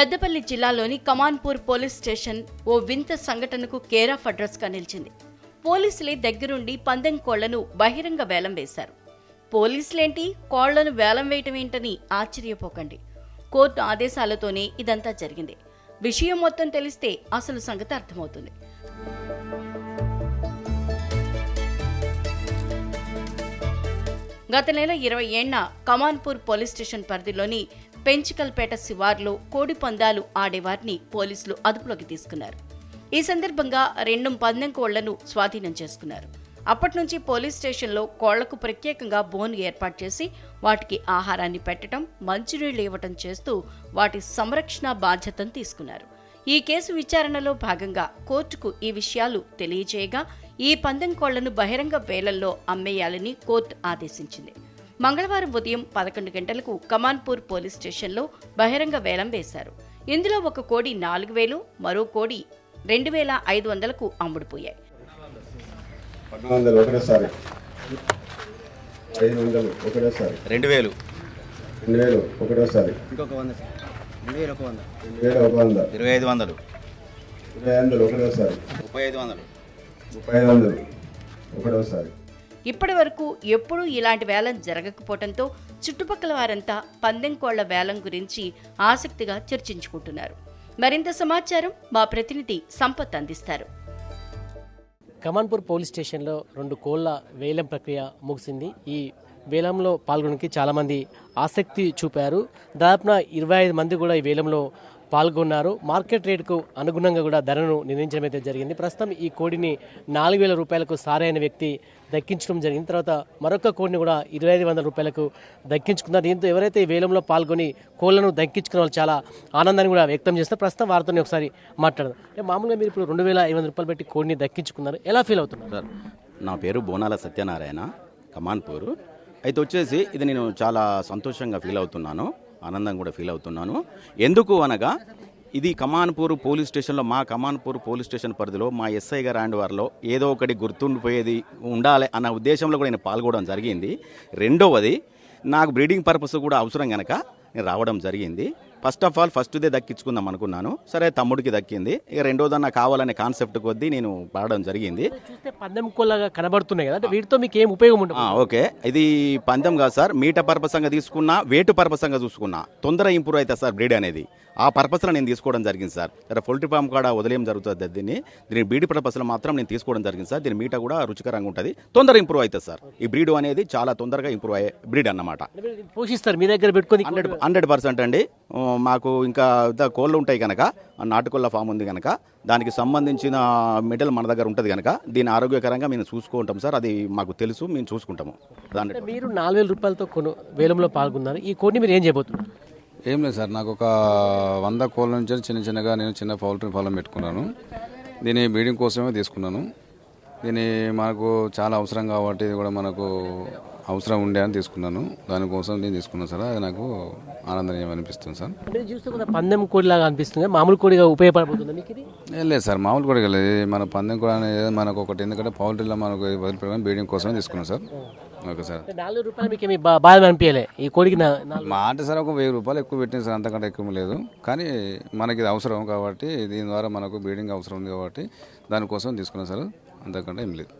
పెద్దపల్లి జిల్లాలోని Kamanpur police station ఓ వింత సంఘటనకు కేర్ ఆఫ్ అడ్రస్గా నిలిచింది. పోలీసులే దగ్గరుండి పందెం కోళ్ళను బహిరంగ వేలం వేశారు. పోలీసులేంటి? కోళ్ళను వేలం వేయటం ఏంటని ఆశ్చర్యపోకండి. కోర్టు ఆదేశాలతోనే ఇదంతా జరిగింది. విషయం మొత్తం తెలిస్తే అసలు సంగతి అర్థమవుతుంది. గత నెల ఇరవై ఏళ్ళ కమాన్పూర్ పోలీస్ స్టేషన్ పరిధిలోని పెంచికల్పేట శివార్లో కోడి పందాలు ఆడేవారిని పోలీసులు అదుపులోకి తీసుకున్నారు. ఈ సందర్భంగా రెండు పందెం కోళ్ళను స్వాధీనం చేసుకున్నారు. అప్పటి నుంచి పోలీస్ స్టేషన్లో కోళ్ళకు ప్రత్యేకంగా బోన్ ఏర్పాటు చేసి వాటికి ఆహారాన్ని పెట్టడం మంచినీళ్ళు ఇవ్వటం చేస్తూ వాటి సంరక్షణ బాధ్యతను తీసుకున్నారు. ఈ కేసు విచారణలో భాగంగా కోర్టుకు ఈ విషయాలు తెలియజేయగా ఈ పందెం కోళ్ళను బహిరంగ వేలల్లో అమ్మేయాలని కోర్టు ఆదేశించింది. మంగళవారం ఉదయం పదకొండు గంటలకు కమాన్పూర్ పోలీస్ స్టేషన్లో బహిరంగ వేలం వేశారు. ఇందులో ఒక కోడి నాలుగు వేలు మరో కోడి రెండు వేల ఐదు వందలకు అమ్ముడుపోయాయి. పద్నాలుగు వందలు ఒకటేసారి. ఐదు వందలు ఒకటేసారి. రెండు వేలు. రెండు వేలు ఒకటేసారి. ఇంకొక వంద సార్. రెండు వేలు ఒక వంద. రెండు వేలు ఒక వంద. ఇరవై ఐదు వందలు. ఇరవై ఐదు వందలు ఒకటేసారి. ముప్పై ఐదు వందలు. ముప్పై ఐదు వందలు ఒకటోసారి. ఇప్పటి వరకు ఎప్పుడూ ఇలాంటి వేలం జరగకపోవడంతో చుట్టుపక్కల వారంతా పందెం కోళ్ళ వేలం గురించి ఆసక్తిగా చర్చించుకుంటున్నారు. మరింత సమాచారం మా ప్రతినిధి సంపత్ అందిస్తారు. కమాన్పూర్ పోలీస్ స్టేషన్లో రెండు కోళ్ళ వేలం ప్రక్రియ ముగిసింది. ఈ వేలంలో పాల్గొనడానికి చాలామంది ఆసక్తి చూపారు. దాదాపున ఇరవై ఐదు మంది కూడా ఈ వేలంలో పాల్గొన్నారు. మార్కెట్ రేటుకు అనుగుణంగా కూడా ధరను నిర్ణయించడం అయితే జరిగింది. ప్రస్తుతం ఈ కోడిని నాలుగు వేల రూపాయలకు సారైన వ్యక్తి దక్కించడం జరిగింది. తర్వాత మరొక కోడిని కూడా ఇరవై ఐదు వందల రూపాయలకు దక్కించుకున్నారు. దీంతో ఎవరైతే ఈ వేలంలో పాల్గొని కోళ్ళను దక్కించుకున్న వాళ్ళు చాలా ఆనందాన్ని కూడా వ్యక్తం చేస్తారు. ప్రస్తుతం వారితో ఒకసారి మాట్లాడదాం. అంటే మామూలుగా మీరు ఇప్పుడు రెండు వేల ఐదు వందల రూపాయలు పెట్టి కోడిని దక్కించుకున్నారు. ఎలా ఫీల్ అవుతున్నారు? సార్ నా పేరు బోనాల సత్యనారాయణ కమాన్పూర్. అయితే వచ్చేసి ఇది నేను చాలా సంతోషంగా ఫీల్ అవుతున్నాను. ఆనందం కూడా ఫీల్ అవుతున్నాను. ఎందుకు అనగా ఇది కమాన్పూర్ పోలీస్ స్టేషన్లో మా కమాన్పూర్ పోలీస్ స్టేషన్ పరిధిలో మా ఎస్ఐ గారు అండ్ వారిలో ఏదో ఒకటి గుర్తుండిపోయేది ఉండాలి అన్న ఉద్దేశంలో కూడా నేను పాల్గొనడం జరిగింది. రెండవది నాకు బ్రీడింగ్ పర్పస్ కూడా అవసరం కనుక నేను రావడం జరిగింది. ఫస్ట్ ఆఫ్ ఆల్ ఫస్ట్దే దక్కించుకుందాం అనుకున్నాను. సరే తమ్ముడికి దక్కింది. ఇక రెండోదన్న కావాలనే కాన్సెప్ట్ కొద్దీ నేను పాడడం జరిగింది. చూస్తే పందెం కోళ్ళగా కనబడుతున్నాయి కదా అంటే వీటితో మీకు ఏం ఉపయోగం ఉంటుంది ఓకే. ఇది పందెం కాదు సార్ మీట పర్పసంగా తీసుకున్నా వేటు పర్పసంగా చూసుకున్నా. తొందర ఇంప్రూవ్ అవుతుంది సార్ బ్రీడ్ అనేది. ఆ పర్పస్లో నేను తీసుకోవడం జరిగింది సార్. సరే పోల్ట్రీ ఫామ్ కూడా వదిలేయం జరుగుతుంది దీన్ని. దీని బ్రీడ్ పర్పస్లో మాత్రం నేను తీసుకోవడం జరిగింది సార్. దీని మీట కూడా రుచికరంగా ఉంటుంది. తొందర ఇంప్రూవ్ అవుతుంది సార్. ఈ బ్రీడ్ అనేది చాలా తొందరగా ఇంప్రూవ్ అయ్యే బ్రీడ్ అన్నమాట. పోషిస్తారు మీ దగ్గర పెట్టుకొని హండ్రెడ్ హండ్రెడ్ పర్సెంట్ అండి. మాకు ఇంకా కోళ్ళు ఉంటాయి కనుక ఆ నాటుకోళ్ళ ఫామ్ ఉంది కనుక దానికి సంబంధించిన మెటల్ మన దగ్గర ఉంటుంది కనుక దీని ఆరోగ్యకరంగా మేము చూసుకుంటాం సార్ అది మాకు తెలుసు మేము చూసుకుంటాము. దాని అంటే మీరు నాలుగు వేల రూపాయలతో కొను వేలంలో పాల్గొన్నారు ఈ కోడిని మీరు ఏం చేయబోతున్నారు? ఏం లేదు సార్ నాకు ఒక వంద కోళ్ళ నుంచి చిన్న చిన్నగా నేను చిన్న పౌల్ట్రీ ఫారం పెట్టుకున్నాను. దీని బ్రీడింగ్ కోసమే తీసుకున్నాను. దీని మనకు చాలా అవసరం కాబట్టి ఇది కూడా మనకు అవసరం ఉండే అని తీసుకున్నాను. దానికోసం నేను తీసుకున్నాను సార్. అది నాకు ఆనందనీయం అనిపిస్తుంది సార్. చూస్తే పందెం కోడిలాగా అనిపిస్తుంది. మామూలు కోడిగా ఉపయోగపడబోతుంది మీకు ఇది? లేదు సార్. మామూలు కూడా లేదు. మన పందెం కూడా అనేది మనకు ఒకటి ఎందుకంటే పౌల్ట్రీలో మనకు వదిలిపెట్టుకుని బ్రీడింగ్ కోసమే తీసుకున్నాం సార్. Okay sir. నాలుగు రూపాయలు మీకు బాధ అనిపించలే? ఈ కోడికి నా- నాలుగు మా అంటే సార్ ఒక వెయ్యి రూపాయలు ఎక్కువ పెట్టింది సార్. అంతకంటే ఎక్కువ లేదు. కానీ మనకి ఇది అవసరం కాబట్టి దీని ద్వారా మనకు బ్రీడింగ్ అవసరం ఉంది కాబట్టి దానికోసం తీసుకున్నాం సార్. అంతకంటే ఏం లేదు.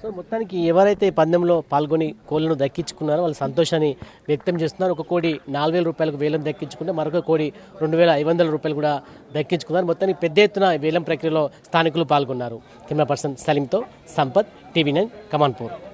సో మొత్తానికి ఎవరైతే ఈ పందెంలో పాల్గొని కోళ్ళను దక్కించుకున్నారో వాళ్ళ సంతోషాన్ని వ్యక్తం చేస్తున్నారు. ఒక కోడి నాలుగు వేల రూపాయలకు వేలం దక్కించుకుంటే మరొక కోడి రెండు వేల ఐదు వందల రూపాయలు కూడా దక్కించుకున్నారు. మొత్తానికి పెద్ద ఎత్తున వేలం ప్రక్రియలో స్థానికులు పాల్గొన్నారు. కెమెరా పర్సన్ సలీంతో సంపత్ టీవీ నైన్ కమాన్పూర్.